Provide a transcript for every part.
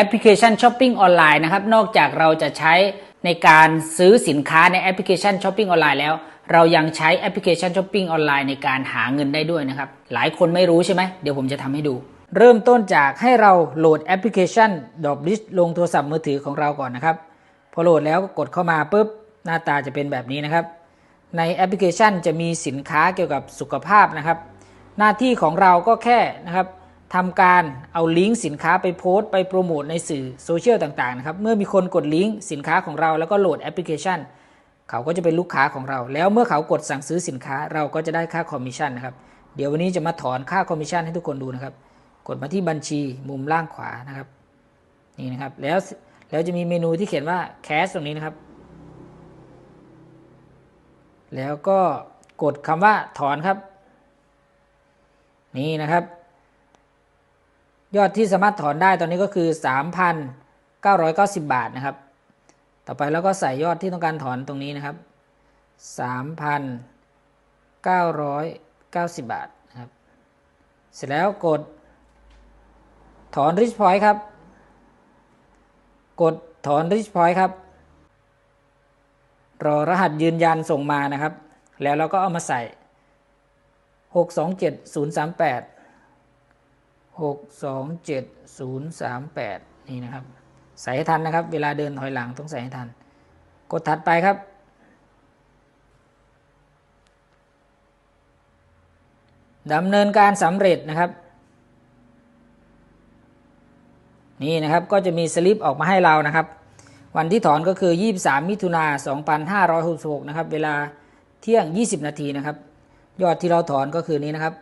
อปพลิเคชันช้อปปิ้งออนไลน์นะครับ นอกจากเราจะใช้ในการซื้อสินค้าในแอปพลิเคชันช้อปปิ้งออนไลน์แล้ว เรายังใช้แอปพลิเคชันช้อปปิ้งออนไลน์ในการหาเงินได้ด้วยนะครับ หลายคนไม่รู้ใช่ไหมเดี๋ยวผมจะทำให้ดู เริ่มต้นจากให้เราโหลดแอปพลิเคชันดอบลิสลงโทรศัพท์มือถือของเราก่อนนะครับ พอโหลดแล้วก็กดเข้ามาปุ๊บหน้าตาจะเป็นแบบนี้นะครับ ในแอปพลิเคชันจะมีสินค้าเกี่ยวกับสุขภาพนะครับ หน้าที่ของเราก็แค่นะครับ ทำการเอาลิงก์สินค้าไปโพสต์ไปโปรโมทในสื่อโซเชียลต่างๆนะครับเมื่อมีคนกดลิงก์สินค้าของเราแล้วก็โหลดแอปพลิเคชัน เขาก็จะเป็นลูกค้าของเรา แล้วเมื่อเขากดสั่งซื้อสินค้าเราก็จะได้ค่าคอมมิชชั่นนะครับเดี๋ยววันนี้จะมาถอนค่าคอมมิชชั่นให้ทุกคนดูนะครับ กดมาที่บัญชีมุมล่างขวานะครับนี่นะครับแล้วแล้วจะมีเมนูที่เขียนว่าแคชตรงนี้นะครับ แล้วก็กดคำว่าถอนครับ นี่นะครับ ยอดที่สามารถถอนได้ตอนนี้ก็คือ 3,990 บาทนะครับ ต่อไปแล้วก็ใส่ยอดที่ต้องการถอนตรงนี้นะครับ 3,990 บาทนะครับ เสร็จแล้วกด ถอน Rich Point ครับ กดถอน Rich Point ครับ รอรหัสยืนยันส่งมานะครับ แล้วเราก็เอามาใส่ 627038 627038 นี่นะครับ ใส่ให้ทันนะครับ เวลาเดินถอยหลังต้องใส่ให้ทัน กดถัดไปครับ ดำเนินการสำเร็จนะครับ นี่นะครับก็จะมีสลิปออกมาให้เรานะครับ วันที่ถอนก็คือ 23 มิถุนา2566 นะครับ เวลาเที่ยง 20 นาทีนะครับ ยอดที่เราถอนก็คือนี้นะครับ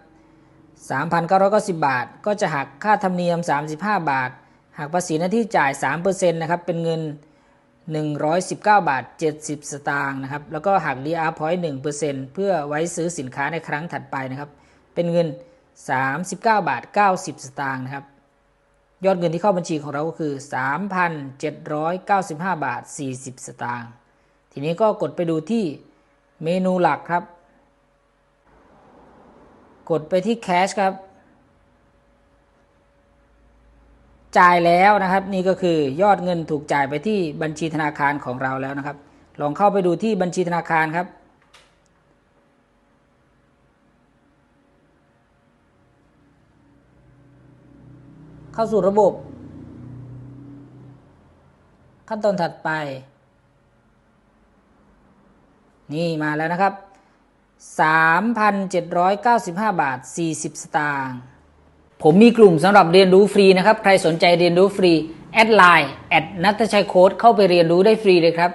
3,990 บาท ก็จะหักค่าธรรมเนียม 35 บาท หักภาษีหน้าที่จ่าย 3%นะครับ เป็นเงิน 119 บาท 70 สตางค์นะครับ แล้วก็หัก DR Point 1%เพื่อไว้ซื้อสินค้าในครั้งถัดไปนะครับ เป็นเงิน 39 บาท 90 สตางค์นะครับ ยอดเงินที่เข้าบัญชีของเราก็คือ 3,795 บาท 40 สตางค์ ทีนี้ก็กดไปดูที่เมนูหลักครับ กดไปที่แคชครับ จ่ายแล้วนะครับ นี่ก็คือยอดเงินถูกจ่ายไปที่บัญชีธนาคารของเราแล้วนะครับ ลองเข้าไปดูที่บัญชีธนาคารครับเข้าสู่ระบบ ขั้นตอนถัดไป นี่มาแล้วนะครับ 3,795 บาท 40 สตางค์ผมมีกลุ่มสำหรับเรียนรู้ฟรีนะครับ ใครสนใจเรียนรู้ฟรี แอดไลน์แอดนัทชัยโค้ดเข้าไปเรียนรู้ได้ฟรีเลยครับ